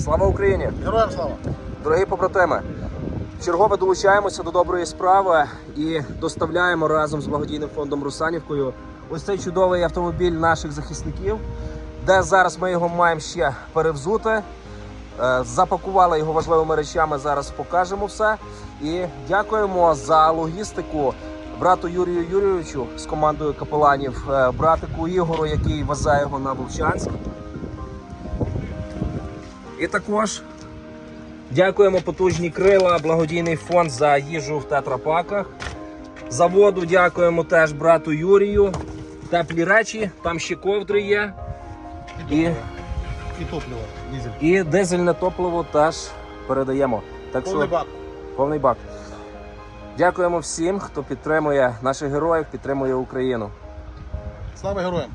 Слава Україні! Героям слава! Дорогі побратими! Чергове долучаємося до доброї справи і доставляємо разом з благодійним фондом Русанівкою ось цей чудовий автомобіль наших захисників, де зараз ми його маємо ще перевзути. Е, Запакували його важливими речами. Зараз покажемо все. І дякуємо за логістику брату Юрію Юрійовичу з командою капеланів, е, братику Ігору, який везе його на Вовчанськ. І також Дякуємо потужні крила, благодійний фонд за їжу в тетрапаках. Заводу дякуємо теж брату Юрію. Теплі речі, там ще ковдри є. І, І топливо, дизель. і дизельне топливо теж передаємо. Так Повний що бак. повний бак. Дякуємо всім, хто підтримує наших героїв, підтримує Україну. Слава героям!